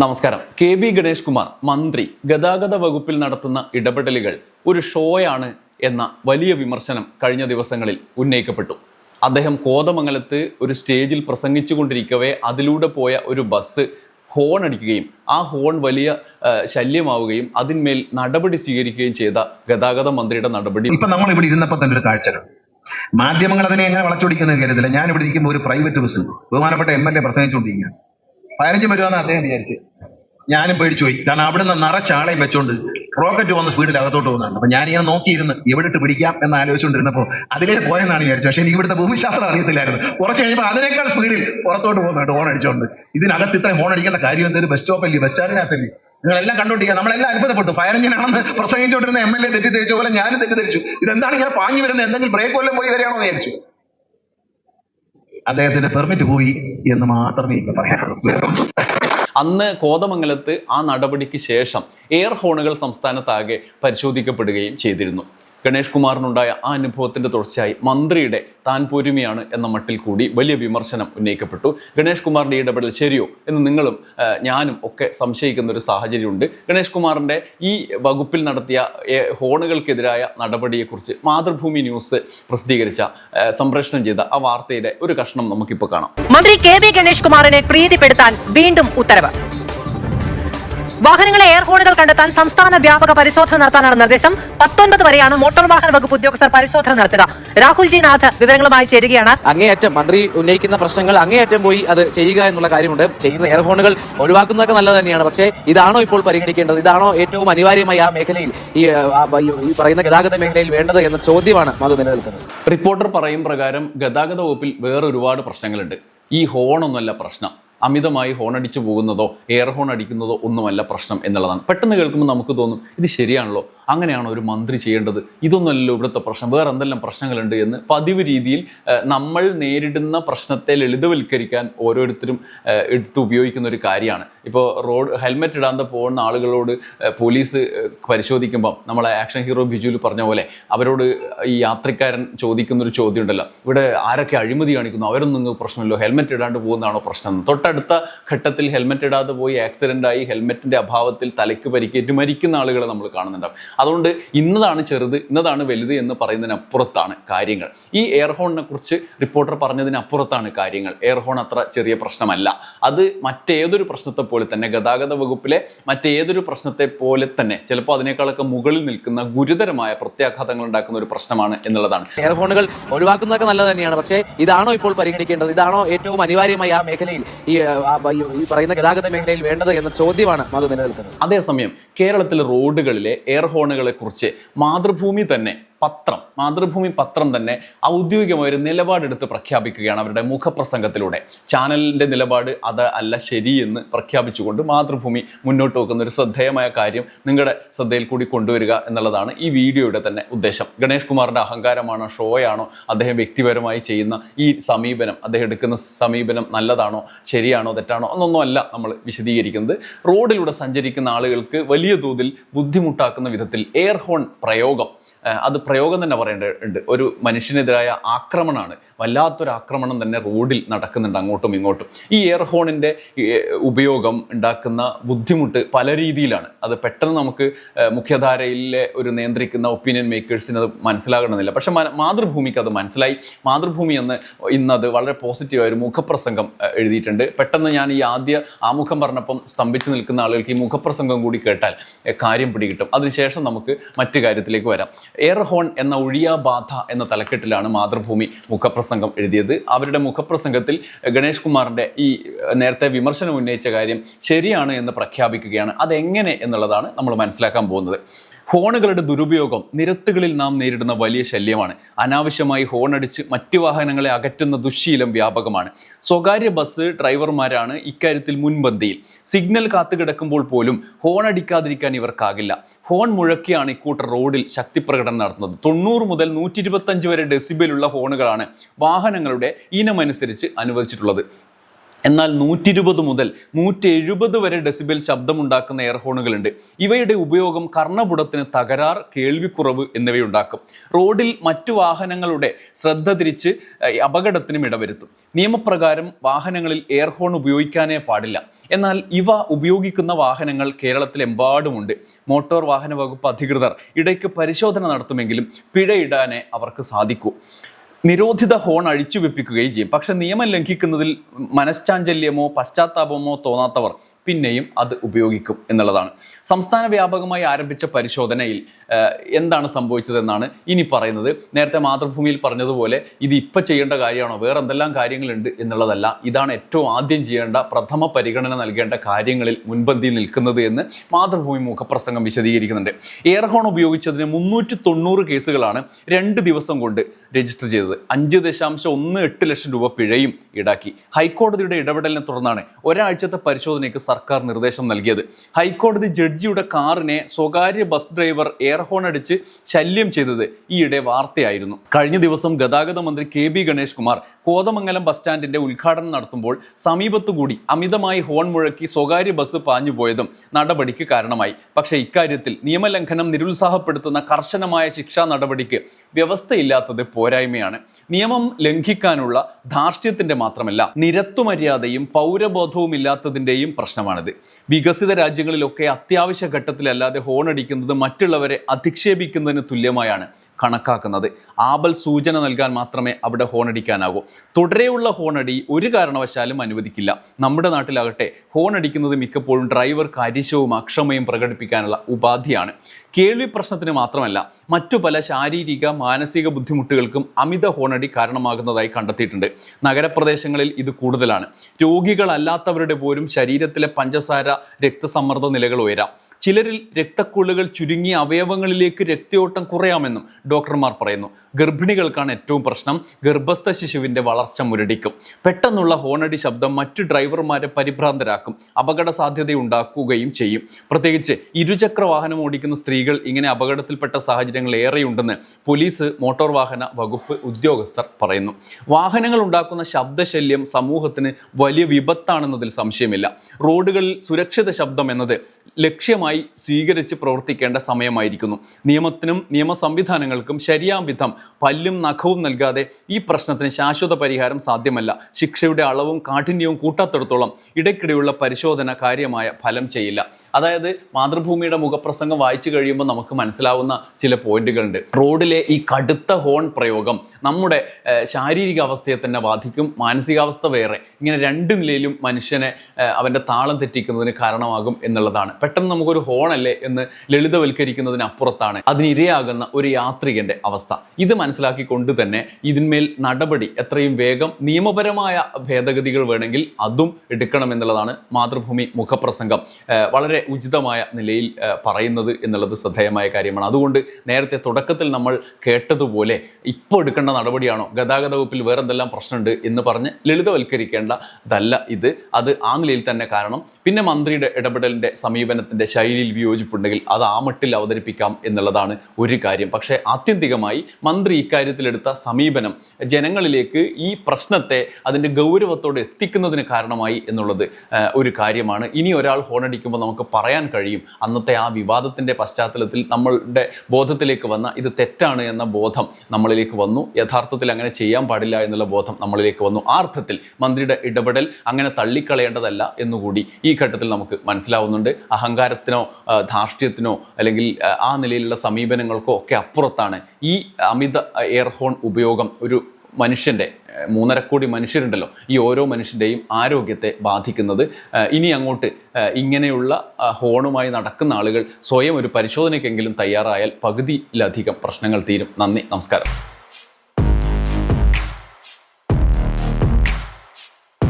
നമസ്കാരം. K B Ganesh Kumar മന്ത്രി ഗതാഗത വകുപ്പിൽ നടത്തുന്ന ഇടപെടലുകൾ ഒരു ഷോയാണ് എന്ന വലിയ വിമർശനം കഴിഞ്ഞ ദിവസങ്ങളിൽ ഉന്നയിക്കപ്പെട്ടു. അദ്ദേഹം കോതമംഗലത്ത് ഒരു സ്റ്റേജിൽ പ്രസംഗിച്ചുകൊണ്ടിരിക്കവേ അതിലൂടെ പോയ ഒരു ബസ് ഹോൺ അടിക്കുകയും ആ ഹോൺ വലിയ ശല്യമാവുകയും അതിന്മേൽ നടപടി സ്വീകരിക്കുകയും ചെയ്ത ഗതാഗത മന്ത്രിയുടെ നടപടി. ഇപ്പൊ നമ്മൾ ഇവിടെ ഇരുന്നപ്പോൾ തന്നെ ഒരു കാഴ്ച മാധ്യമങ്ങൾ അതിനെ എങ്ങനെ വളച്ചൊടിക്കുന്നത് കരുതില്ല. ഞാൻ ഇവിടെ ഇരിക്കുമ്പോൾ ഒരു പ്രൈവറ്റ് ബസ് ബഹുമാനപ്പെട്ട എം എൽ എ പ്രസംഗിച്ചുകൊണ്ടിരിക്കുകയാണ്. പതിനഞ്ച് വരുവാന്ന് അദ്ദേഹം വിചാരിച്ച് ഞാനും പേടിച്ചു പോയി കാരണം അവിടെ നിന്ന് നിറച്ച ആളെയും വെച്ചോണ്ട് റോക്കറ്റ് വന്ന് സ്പീഡിൽ അകത്തോട്ട് പോകുന്നുണ്ട് അപ്പൊ ഞാനിങ്ങനെ നോക്കിയിരുന്ന് എവിടെട്ട് പിടിക്കാം എന്ന് ആലോചിച്ചുകൊണ്ടിരുന്നപ്പോ അതിലേ പോയെന്നാണ് വിചാരിച്ചത്. പക്ഷേ എനിക്ക് ഇവിടുത്തെ ഭൂമിശാസ്ത്രം അറിയത്തില്ലായിരുന്നു. കുറച്ച് കഴിയുമ്പോൾ അതിനേക്കാൾ സ്പീഡിൽ പുറത്തോട്ട് പോകുന്നുണ്ട് ഹോൺ അടിച്ചോണ്ട്. ഇതിനകത്ത് ഇത്രയും ഹോൺ അടിക്കേണ്ട കാര്യം എന്തൊരു ബസ് സ്റ്റോപ്പല്ലേ ബസ് സ്റ്റാൻഡിനകത്തല്ലേ നിങ്ങളെല്ലാം കണ്ടോണ്ടിരിക്കുക നമ്മളെല്ലാം അത്ഭുതപ്പെട്ടു. പ്രസംഗിച്ചോണ്ടിരുന്ന പ്രസംഗിച്ചുകൊണ്ടിരുന്ന എം എൽ എ തെറ്റിദ്ധരിച്ച പോലെ ഞാനും തെറ്റിദ്ധരിച്ചു. ഇതെന്താണ് ഇങ്ങനെ പാഞ്ഞു വരുന്നത്? എന്തെങ്കിലും ബ്രേക്ക് വല്ലതും പോയി വരികയാണോ എന്ന് വിചാരിച്ചു. അദ്ദേഹത്തിന്റെ പെർമിറ്റ് പോയി എന്ന് മാത്രമേ ഇപ്പൊ പറയാനുള്ളൂ. അന്ന് കോതമംഗലത്ത് ആ നടപടിക്ക് ശേഷം എയർ ഹോണുകൾ സംസ്ഥാനത്താകെ പരിശോധിക്കപ്പെടുകയും ചെയ്തിരുന്നു. ഗണേഷ് കുമാറിനുണ്ടായ ആ അനുഭവത്തിന്റെ തുടർച്ചയായി മന്ത്രിയുടെ താൻ പോരുമയാണ് എന്ന മട്ടിൽ കൂടി വലിയ വിമർശനം ഉന്നയിക്കപ്പെട്ടു. ഗണേഷ് കുമാറിന്റെ ഇടപെടൽ ശരിയോ എന്ന് നിങ്ങളും ഞാനും ഒക്കെ സംശയിക്കുന്ന ഒരു സാഹചര്യമുണ്ട്. ഗണേഷ് കുമാറിന്റെ ഈ വകുപ്പിൽ നടത്തിയ ഹോണുകൾക്കെതിരായ നടപടിയെക്കുറിച്ച് മാതൃഭൂമി ന്യൂസ് പ്രസിദ്ധീകരിച്ച സംപ്രേഷണം ചെയ്ത ആ വാർത്തയുടെ ഒരു കഷ്ണം നമുക്കിപ്പോൾ കാണാം. മന്ത്രി കെ വി ഗണേഷ് കുമാറിനെ പ്രീതിപ്പെടുത്താൻ വീണ്ടും ഉത്തരവ്. വാഹനങ്ങളെ എയർ ഹോണുകൾ കണ്ടെത്താൻ സംസ്ഥാന വ്യാപക പരിശോധന നടത്താനാണ് നിർദ്ദേശം. പത്തൊൻപത് വരെയാണ് മോട്ടോർ വാഹന വകുപ്പ് ഉദ്യോഗസ്ഥർ പരിശോധന നടത്തുക. രാഹുൽ ജി നാഥ് വിവരങ്ങളുമായി ചേരുകയാണ്. അങ്ങേയറ്റം മന്ത്രി ഉന്നയിക്കുന്ന പ്രശ്നങ്ങൾ അങ്ങേയറ്റം പോയി അത് ചെയ്യുക എന്നുള്ള കാര്യമുണ്ട്. ചെയ്യുന്ന എയർ ഹോണുകൾ ഒഴിവാക്കുന്നതൊക്കെ നല്ലത് തന്നെയാണ്. പക്ഷേ ഇതാണോ ഇപ്പോൾ പരിഗണിക്കേണ്ടത്? ഇതാണോ ഏറ്റവും അനിവാര്യമായി ആ മേഖലയിൽ ഈ പറയുന്ന ഗതാഗത മേഖലയിൽ വേണ്ടത് എന്ന ചോദ്യമാണ് മധു നിലനിൽക്കുന്നത്. റിപ്പോർട്ടർ പറയും പ്രകാരം ഗതാഗത വകുപ്പിൽ വേറെ ഒരുപാട് പ്രശ്നങ്ങളുണ്ട്. ഈ ഹോണൊന്നുമല്ല പ്രശ്നം. അമിതമായി ഹോൺ അടിച്ചു പോകുന്നതോ എയർ ഹോൺ അടിക്കുന്നതോ ഒന്നുമല്ല പ്രശ്നം എന്നുള്ളതാണ്. പെട്ടെന്ന് കേൾക്കുമ്പോൾ നമുക്ക് തോന്നും ഇത് ശരിയാണല്ലോ. അങ്ങനെയാണോ ഒരു മന്ത്രി ചെയ്യേണ്ടത്? ഇതൊന്നുമല്ലല്ലോ ഇവിടുത്തെ പ്രശ്നം. വേറെ എന്തെല്ലാം പ്രശ്നങ്ങളുണ്ട് എന്ന് പതിവ് രീതിയിൽ നമ്മൾ നേരിടുന്ന പ്രശ്നത്തെ ലളിതവൽക്കരിക്കാൻ ഓരോരുത്തരും എടുത്ത് ഉപയോഗിക്കുന്ന ഒരു കാര്യമാണ്. ഇപ്പോൾ റോഡ് ഹെൽമെറ്റ് ഇടാതെ പോകുന്ന ആളുകളോട് പോലീസ് പരിശോധിക്കുമ്പം നമ്മളെ ആക്ഷൻ ഹീറോ ബിജുവിൽ പറഞ്ഞ പോലെ അവരോട് ഈ യാത്രക്കാരൻ ചോദിക്കുന്നൊരു ചോദ്യം ഉണ്ടല്ലോ ഇവിടെ ആരൊക്കെ അഴിമതി കാണിക്കുന്നു? അവരൊന്നും നിങ്ങൾക്ക് പ്രശ്നമില്ലോ ഹെൽമെറ്റ് ഇടാണ്ട് പോകുന്നതാണോ പ്രശ്നം? എന്ന്. തൊട്ടടുത്ത ഘട്ടത്തിൽ ഹെൽമെറ്റ് ഇടാതെ പോയി ആക്സിഡന്റ് ആയി ഹെൽമെറ്റിന്റെ അഭാവത്തിൽ തലയ്ക്ക് പരിക്കേറ്റ് മരിക്കുന്ന ആളുകളെ നമ്മൾ കാണുന്നുണ്ടാവും. അതുകൊണ്ട് ഇന്നതാണ് ചെറുത് ഇന്നതാണ് വലുത് എന്ന് പറയുന്നതിനപ്പുറത്താണ് കാര്യങ്ങൾ. ഈ എയർ ഹോണിനെ കുറിച്ച് റിപ്പോർട്ടർ പറഞ്ഞതിനപ്പുറത്താണ് കാര്യങ്ങൾ. എയർ ഹോൺ അത്ര ചെറിയ പ്രശ്നമല്ല. അത് മറ്റേതൊരു പ്രശ്നത്തെ പോലെ തന്നെ ഗതാഗത വകുപ്പിലെ മറ്റേതൊരു പ്രശ്നത്തെ പോലെ തന്നെ ചിലപ്പോൾ അതിനേക്കാളൊക്കെ മുകളിൽ നിൽക്കുന്ന ഗുരുതരമായ പ്രത്യാഘാതങ്ങൾ ഉണ്ടാക്കുന്ന ഒരു പ്രശ്നമാണ് എന്നുള്ളതാണ്. എയർ ഹോണുകൾ ഒഴിവാക്കുന്നതൊക്കെ നല്ലത് തന്നെയാണ്. പക്ഷേ ഇതാണോ ഇപ്പോൾ പരിഗണിക്കേണ്ടത്? ഇതാണോ ഏറ്റവും അനിവാര്യമായി ആ മേഖലയിൽ ഈ ഈ- പറയുന്ന ഗതാഗത മേഖലയിൽ വേണ്ടത് എന്ന ചോദ്യമാണ് അത് നിലനിൽക്കുന്നത്. അതേസമയം കേരളത്തിലെ റോഡുകളിലെ എയർ ഹോണുകളെ കുറിച്ച് മാതൃഭൂമി തന്നെ പത്രം മാതൃഭൂമി പത്രം തന്നെ ഔദ്യോഗികമായ ഒരു നിലപാടെടുത്ത് പ്രഖ്യാപിക്കുകയാണ് അവരുടെ മുഖപ്രസംഗത്തിലൂടെ. ചാനലിന്റെ നിലപാട് അത് അല്ല ശരിയെന്ന് പ്രഖ്യാപിച്ചുകൊണ്ട് മാതൃഭൂമി മുന്നോട്ട് വെക്കുന്ന ഒരു ശ്രദ്ധേയമായ കാര്യം നിങ്ങളുടെ ശ്രദ്ധയിൽ കൂടി കൊണ്ടുവരിക എന്നുള്ളതാണ് ഈ വീഡിയോയുടെ തന്നെ ഉദ്ദേശം. ഗണേഷ് കുമാറിന്റെ അഹങ്കാരമാണോ ഷോയാണോ അദ്ദേഹം വ്യക്തിപരമായി ചെയ്യുന്ന ഈ സമീപനം അദ്ദേഹം എടുക്കുന്ന സമീപനം നല്ലതാണോ ശരിയാണോ തെറ്റാണോ എന്നൊന്നുമല്ല നമ്മൾ വിശദീകരിക്കുന്നത്. റോഡിലൂടെ സഞ്ചരിക്കുന്ന ആളുകൾക്ക് വലിയ തോതിൽ ബുദ്ധിമുട്ടാക്കുന്ന വിധത്തിൽ എയർ ഹോൺ പ്രയോഗം അത് പ്രയോഗം തന്നെ പറയേണ്ടതുണ്ട് ഒരു മനുഷ്യനെതിരായ ആക്രമണമാണ്. വല്ലാത്തൊരു ആക്രമണം തന്നെ റോഡിൽ നടക്കുന്നുണ്ട് അങ്ങോട്ടും ഇങ്ങോട്ടും. ഈ എയർ ഹോണിന്റെ ഉപയോഗം ഉണ്ടാക്കുന്ന ബുദ്ധിമുട്ട് പല രീതിയിലാണ്. അത് പെട്ടെന്ന് നമുക്ക് മുഖ്യധാരയിലെ ഒരു നിയന്ത്രിക്കുന്ന ഒപ്പീനിയൻ മേക്കേഴ്സിന് അത് മനസ്സിലാകണമെന്നില്ല. പക്ഷെ മാതൃഭൂമിക്ക് അത് മനസ്സിലായി. മാതൃഭൂമി എന്ന് ഇന്നത് വളരെ പോസിറ്റീവായ ഒരു മുഖപ്രസംഗം എഴുതിയിട്ടുണ്ട്. പെട്ടെന്ന് ഞാൻ ഈ ആദ്യ ആമുഖം പറഞ്ഞപ്പം സ്തംഭിച്ച് നിൽക്കുന്ന ആളുകൾക്ക് ഈ മുഖപ്രസംഗം കൂടി കേട്ടാൽ കാര്യം പിടികിട്ടും. അതിനുശേഷം നമുക്ക് മറ്റു കാര്യത്തിലേക്ക് വരാം. എയർ ഹോൺ എന്ന ഒഴിയാ ബാധ എന്ന തലക്കെട്ടിലാണ് മാതൃഭൂമി മുഖപ്രസംഗം എഴുതിയത്. അവരുടെ മുഖപ്രസംഗത്തിൽ ഗണേഷ് കുമാറിന്റെ ഈ നേരത്തെ വിമർശനം ഉന്നയിച്ച കാര്യം ശരിയാണ് എന്ന് പ്രഖ്യാപിക്കുകയാണ്. അതെങ്ങനെ എന്നുള്ളതാണ് നമ്മൾ മനസ്സിലാക്കാൻ പോകുന്നത്. ഹോണുകളുടെ ദുരുപയോഗം നിരത്തുകളിൽ നാം നേരിടുന്ന വലിയ ശല്യമാണ്. അനാവശ്യമായി ഹോൺ അടിച്ച് മറ്റു വാഹനങ്ങളെ അകറ്റുന്ന ദുശ്ശീലം വ്യാപകമാണ്. സ്വകാര്യ ബസ് ഡ്രൈവർമാരാണ് ഇക്കാര്യത്തിൽ മുൻപന്തിയിൽ. സിഗ്നൽ കാത്തുകിടക്കുമ്പോൾ പോലും ഹോൺ അടിക്കാതിരിക്കാൻ ഇവർക്കാകില്ല. ഹോൺ മുഴക്കിയാണ് ഇക്കൂട്ടർ റോഡിൽ ശക്തിപ്രകടനം നടത്തുന്നത്. തൊണ്ണൂറ് മുതൽ നൂറ്റി ഇരുപത്തഞ്ച് വരെ ഡെസിബിലുള്ള ഹോണുകളാണ് വാഹനങ്ങളുടെ ഇനമനുസരിച്ച് അനുവദിച്ചിട്ടുള്ളത്. എന്നാൽ നൂറ്റി ഇരുപത് മുതൽ നൂറ്റി എഴുപത് വരെ ഡെസിബൽ ശബ്ദമുണ്ടാക്കുന്ന എയർ ഹോണുകളുണ്ട്. ഇവയുടെ ഉപയോഗം കർണപുടത്തിന് തകരാർ കേൾവിക്കുറവ് എന്നിവയുണ്ടാക്കും. റോഡിൽ മറ്റു വാഹനങ്ങളുടെ ശ്രദ്ധ തിരിച്ച് അപകടത്തിനും ഇടവരുത്തും. നിയമപ്രകാരം വാഹനങ്ങളിൽ എയർ ഹോൺ ഉപയോഗിക്കാനേ പാടില്ല. എന്നാൽ ഇവ ഉപയോഗിക്കുന്ന വാഹനങ്ങൾ കേരളത്തിലെമ്പാടുമുണ്ട്. മോട്ടോർ വാഹന വകുപ്പ് അധികൃതർ ഇടയ്ക്ക് പരിശോധന നടത്തുമെങ്കിലും പിഴയിടാനേ അവർക്ക് സാധിക്കൂ. നിരോധിത ഹോൺ അഴിച്ചു വെപ്പിക്കുകയും ചെയ്യും. പക്ഷെ നിയമം ലംഘിക്കുന്നതിൽ മനഃശാഞ്ചല്യമോ പശ്ചാത്താപമോ തോന്നാത്തവർ പിന്നെയും അത് ഉപയോഗിക്കും എന്നുള്ളതാണ്. സംസ്ഥാന വ്യാപകമായി ആരംഭിച്ച പരിശോധനയിൽ എന്താണ് സംഭവിച്ചതെന്നാണ് ഇനി പറയുന്നത്. നേരത്തെ മാതൃഭൂമിയിൽ പറഞ്ഞതുപോലെ ഇത് ഇപ്പം ചെയ്യേണ്ട കാര്യമാണോ? വേറെ എന്തെല്ലാം കാര്യങ്ങളുണ്ട് എന്നുള്ളതല്ല. ഇതാണ് ഏറ്റവും ആദ്യം ചെയ്യേണ്ട പ്രഥമ പരിഗണന നൽകേണ്ട കാര്യങ്ങളിൽ മുൻപന്തിയിൽ നിൽക്കുന്നത് എന്ന് മാതൃഭൂമി മുഖപ്രസംഗം വിശദീകരിക്കുന്നുണ്ട്. എയർ ഹോൺ ഉപയോഗിച്ചതിന് മുന്നൂറ്റി തൊണ്ണൂറ് കേസുകളാണ് രണ്ട് ദിവസം കൊണ്ട് രജിസ്റ്റർ ചെയ്തത്. അഞ്ച് ദശാംശം ഒന്ന് എട്ട് ലക്ഷം രൂപ പിഴയും ഈടാക്കി. ഹൈക്കോടതിയുടെ ഇടപെടലിനെ തുടർന്നാണ് ഒരാഴ്ചത്തെ പരിശോധനയ്ക്ക് സർക്കാർ നിർദ്ദേശം നൽകിയത്. ഹൈക്കോടതി ജഡ്ജിയുടെ കാറിനെ സ്വകാര്യ ബസ് ഡ്രൈവർ എയർ ഹോൺ അടിച്ച് ശല്യം ചെയ്തത് ഈയിടെ വാർത്തയായിരുന്നു. കഴിഞ്ഞ ദിവസം ഗതാഗത മന്ത്രി K B Ganesh Kumar Kothamangalam bus സ്റ്റാൻഡിന്റെ ഉദ്ഘാടനം നടത്തുമ്പോൾ സമീപത്തുകൂടി അമിതമായി ഹോൺ മുഴക്കി സ്വകാര്യ ബസ് പാഞ്ഞുപോയതും നടപടിക്ക് കാരണമായി. പക്ഷേ ഇക്കാര്യത്തിൽ നിയമലംഘനം നിരുത്സാഹപ്പെടുത്തുന്ന കർശനമായ ശിക്ഷാ നടപടിക്ക് വ്യവസ്ഥയില്ലാത്തത് പോരായ്മയാണ്. നിയമം ലംഘിക്കാനുള്ള ധാർഷ്ട്യത്തിന്റെ മാത്രമല്ല നിരത്തുമര്യാദയും പൗരബോധവും ഇല്ലാത്തതിന്റെയും പ്രശ്നമാണിത്. വികസിത രാജ്യങ്ങളിലൊക്കെ അത്യാവശ്യ ഘട്ടത്തിലല്ലാതെ ഹോണടിക്കുന്നത് മറ്റുള്ളവരെ അധിക്ഷേപിക്കുന്നതിന് തുല്യമായാണ് കണക്കാക്കുന്നത്. ആപൽ സൂചന നൽകാൻ മാത്രമേ അവിടെ ഹോണടിക്കാനാകൂ. തുടരെയുള്ള ഹോണടി ഒരു കാരണവശാലും അനുവദിക്കില്ല. നമ്മുടെ നാട്ടിലാകട്ടെ ഹോണടിക്കുന്നത് മിക്കപ്പോഴും ഡ്രൈവർ കാര്യശവും അക്ഷമയും പ്രകടിപ്പിക്കാനുള്ള ഉപാധിയാണ്. കേൾവി പ്രശ്നത്തിന് മാത്രമല്ല മറ്റു പല ശാരീരിക മാനസിക ബുദ്ധിമുട്ടുകൾക്കും അമിത ഹോണടി കാരണമാകുന്നതായി കണ്ടെത്തിയിട്ടുണ്ട്. നഗരപ്രദേശങ്ങളിൽ ഇത് കൂടുതലാണ്. രോഗികളല്ലാത്തവരുടെ പോലും ശരീരത്തിലെ പഞ്ചസാര രക്തസമ്മർദ്ദ നിലകൾ ഉയരാം. ചിലരിൽ രക്തക്കുള്ളുകൾ ചുരുങ്ങിയ അവയവങ്ങളിലേക്ക് രക്തയോട്ടം കുറയാമെന്നും ഡോക്ടർമാർ പറയുന്നു. ഗർഭിണികൾക്കാണ് ഏറ്റവും പ്രശ്നം ഗർഭസ്ഥ ശിശുവിന്റെ വളർച്ച മുരടിക്കും. പെട്ടെന്നുള്ള ഹോണടി ശബ്ദം മറ്റ് ഡ്രൈവർമാരെ പരിഭ്രാന്തരാക്കും അപകട സാധ്യതയുണ്ടാക്കുകയും ചെയ്യും. പ്രത്യേകിച്ച് ഇരുചക്ര വാഹനം ഓടിക്കുന്ന സ്ത്രീകൾ ഇങ്ങനെ അപകടത്തിൽപ്പെട്ട സാഹചര്യങ്ങൾ ഏറെയുണ്ടെന്ന് പോലീസ് മോട്ടോർ വാഹന വകുപ്പ് ഉദ്യോഗസ്ഥർ പറയുന്നു. വാഹനങ്ങൾ ഉണ്ടാക്കുന്ന ശബ്ദശല്യം സമൂഹത്തിന് വലിയ വിപത്താണെന്നതിൽ സംശയമില്ല. റോഡുകളിൽ സുരക്ഷിത ശബ്ദം എന്നത് ലക്ഷ്യമായി സ്വീകരിച്ച് പ്രവർത്തിക്കേണ്ട സമയമായിരിക്കുന്നു. നിയമത്തിനും നിയമ സംവിധാനങ്ങൾക്കും ശരിയാം വിധം പല്ലും നഖവും നൽകാതെ ഈ പ്രശ്നത്തിന് ശാശ്വത പരിഹാരം സാധ്യമല്ല. ശിക്ഷയുടെ അളവും കാഠിന്യവും കൂട്ടാത്തിടത്തോളം ഇടയ്ക്കിടെയുള്ള പരിശോധന കാര്യമായ ഫലം ചെയ്യില്ല. അതായത് മാതൃഭൂമിയുടെ മുഖപ്രസംഗം വായിച്ചു കഴിയുമ്പോൾ നമുക്ക് മനസ്സിലാവുന്ന ചില പോയിന്റുകളുണ്ട്. റോഡിലെ ഈ കടുത്ത ഹോൺ പ്രയോഗം നമ്മുടെ ശാരീരിക അവസ്ഥയെ തന്നെ ബാധിക്കും. മാനസികാവസ്ഥ വേറെ. ഇങ്ങനെ രണ്ട് നിലയിലും മനുഷ്യനെ അവന്റെ താളം തെറ്റിക്കുന്നതിന് കാരണമാകും എന്നുള്ളതാണ്. പെട്ടെന്ന് നമുക്കൊരു ഹോണല്ലേ എന്ന് ലളിതവൽക്കരിക്കുന്നതിനപ്പുറത്താണ് അതിനിരയാകുന്ന ഒരു യാത്രികന്റെ അവസ്ഥ. ഇത് മനസ്സിലാക്കിക്കൊണ്ട് തന്നെ ഇതിന്മേൽ നടപടി എത്രയും വേഗം നിയമപരമായ ഭേദഗതികൾ വേണമെങ്കിൽ അതും എടുക്കണമെന്നുള്ളതാണ് മാതൃഭൂമി മുഖപ്രസംഗം. വളരെ ഉചിതമായ നിലയിൽ പറയുന്നത് എന്നുള്ളത് ശ്രദ്ധേയമായ കാര്യമാണ്. അതുകൊണ്ട് നേരത്തെ തുടക്കത്തിൽ നമ്മൾ കേട്ടതുപോലെ ഇപ്പോൾ എടുക്കേണ്ട നടപടിയാണോ? ഗതാഗത വകുപ്പിൽ വേറെ എന്തെല്ലാം പ്രശ്നമുണ്ട് എന്ന് പറഞ്ഞ് ലളിതവൽക്കരിക്കേണ്ടതല്ല ഇത്. അത് ആ നിലയിൽ തന്നെ കാരണം. പിന്നെ മന്ത്രിയുടെ ഇടപെടലിന്റെ സമീപനത്തിന്റെ ശൈലിയിൽ വിയോജിപ്പുണ്ടെങ്കിൽ അത് ആ മട്ടിൽ അവതരിപ്പിക്കാം എന്നുള്ളതാണ് ഒരു കാര്യം. പക്ഷേ ആത്യന്തികമായി മന്ത്രി ഇക്കാര്യത്തിലെടുത്ത സമീപനം ജനങ്ങളിലേക്ക് ഈ പ്രശ്നത്തെ അതിന്റെ ഗൗരവത്തോടെ എത്തിക്കുന്നതിന് കാരണമായി എന്നുള്ളത് ഒരു കാര്യമാണ്. ഇനി ഒരാൾ ഹോണടിക്കുമ്പോൾ നമുക്ക് പറയാൻ കഴിയും. അന്നത്തെ ആ വിവാദത്തിന്റെ പശ്ചാത്തലത്തിൽ നമ്മളുടെ ബോധത്തിലേക്ക് വന്ന ഇത് തെറ്റാണ് എന്ന ബോധം നമ്മളിലേക്ക് വന്നു. യഥാർത്ഥത്തിൽ അങ്ങനെ ചെയ്യാൻ പാടില്ല എന്നുള്ള ബോധം നമ്മളിലേക്ക് വന്നു. ആ അർത്ഥത്തിൽ മന്ത്രിയുടെ ഇടപെടൽ അങ്ങനെ തള്ളിക്കളയേണ്ടതല്ല എന്നുകൂടി ഈ ഘട്ടത്തിൽ നമുക്ക് മനസ്സിലാവുന്നുണ്ട്. അഹങ്കാരത്തിനോ ആ, ധാർഷ്ട്യത്തിനോ അല്ലെങ്കിൽ ആ, നിലയിലുള്ള സമീപനങ്ങൾക്കോ ഒക്കെ അപ്പുറത്താണ് ഈ അമിത എയർഹോൺ ഉപയോഗം ഒരു മനുഷ്യന്റെ മൂന്നര കോടി മനുഷ്യരുണ്ടല്ലോ. ഈ ഓരോ മനുഷ്യന്റെയും ആരോഗ്യത്തെ ബാധിക്കുന്നത്. ഇനി അങ്ങോട്ട് ഇങ്ങനെയുള്ള ഹോണുമായി നടക്കുന്ന ആളുകൾ സ്വയം ഒരു പരിശോധനയ്ക്കെങ്കിലും തയ്യാറായാൽ പകുതിയിലധികം പ്രശ്നങ്ങൾ തീരും. നന്ദി നമസ്കാരം.